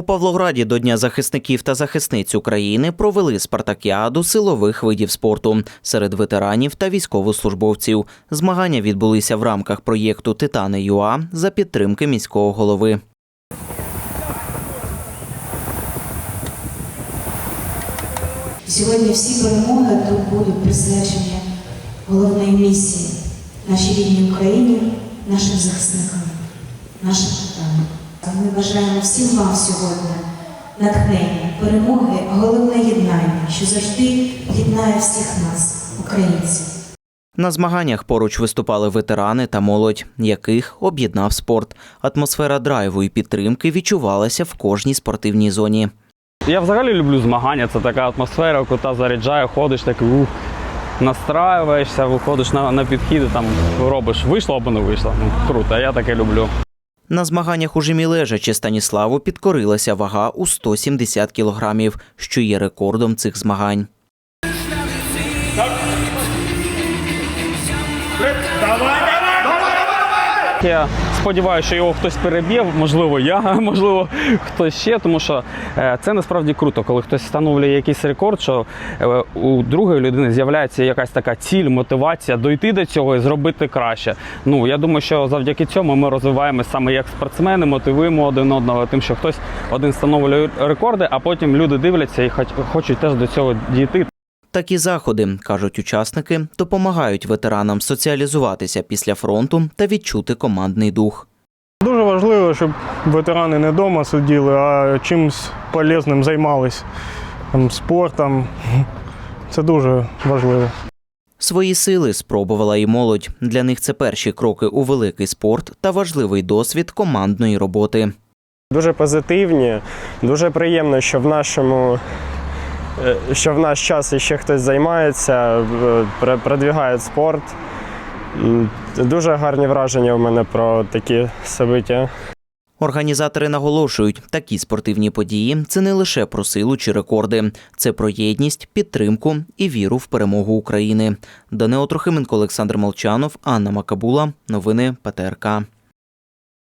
У Павлограді до Дня захисників та захисниць України провели спартакіаду силових видів спорту серед ветеранів та військовослужбовців. Змагання відбулися в рамках проєкту Титани ЮА за підтримки міського голови. Сьогодні всі перемоги тут будуть присвячені головної місії нашій рідній Україні, нашим захисникам, нашим титанам. Ми бажаємо всім вам сьогодні натхнення, перемоги, а головне єднання, що завжди єднає всіх нас, українців. На змаганнях поруч виступали ветерани та молодь, яких об'єднав спорт. Атмосфера драйву і підтримки відчувалася в кожній спортивній зоні. Я взагалі люблю змагання. Це така атмосфера, кота заряджає, ходиш такий ух, настраюєшся, виходиш на, на підхід, там робиш, вийшло або не вийшло. Ну, круто, я таке люблю. На змаганнях у жимі лежачі Станіславу підкорилася вага у 170 кілограмів, що є рекордом цих змагань. Я сподіваюся, що його хтось переб'є, можливо, я, можливо, хтось ще, тому що е, це насправді круто, коли хтось встановлює якийсь рекорд, що е, у другої людини з'являється якась така ціль, мотивація дойти до цього і зробити краще. Ну я думаю, що завдяки цьому ми розвиваємося саме як спортсмени, мотивуємо один одного, тим, що хтось один встановлює рекорди, а потім люди дивляться і хоч- хочуть теж до цього дійти. Такі заходи, кажуть учасники, допомагають ветеранам соціалізуватися після фронту та відчути командний дух. Дуже важливо, щоб ветерани не вдома сиділи, а чимось полезним займались там, спортом. Це дуже важливо. Свої сили спробувала і молодь. Для них це перші кроки у великий спорт та важливий досвід командної роботи. Дуже позитивні, дуже приємно, що в нашому. Е, Що в наш час ще хтось займається, е, продвігає спорт. Дуже гарні враження в мене про такі собиття. Організатори наголошують, такі спортивні події це не лише про силу чи рекорди, це про єдність, підтримку і віру в перемогу України. Данило Трохименко, Олександр Молчанов, Анна Макабула. Новини ПТРК.